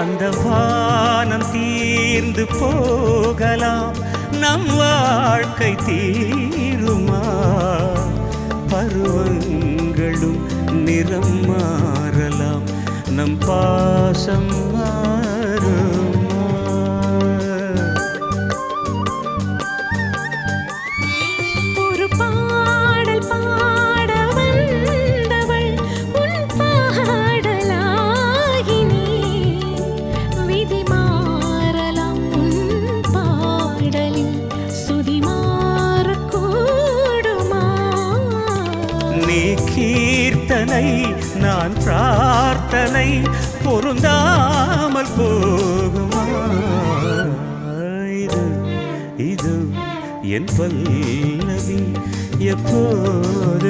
அந்த வானம் தீர்ந்து போகலாம். நம் வாழ்க்கை தீருமா? பருவங்களும் நிறம் மாறலாம். நம் பாசம் மாறும். நீ கீர்த்தனை நான் பிரார்த்தனை பொருந்தாமல் போகுமா இது இது என் பல்லவி எப்போது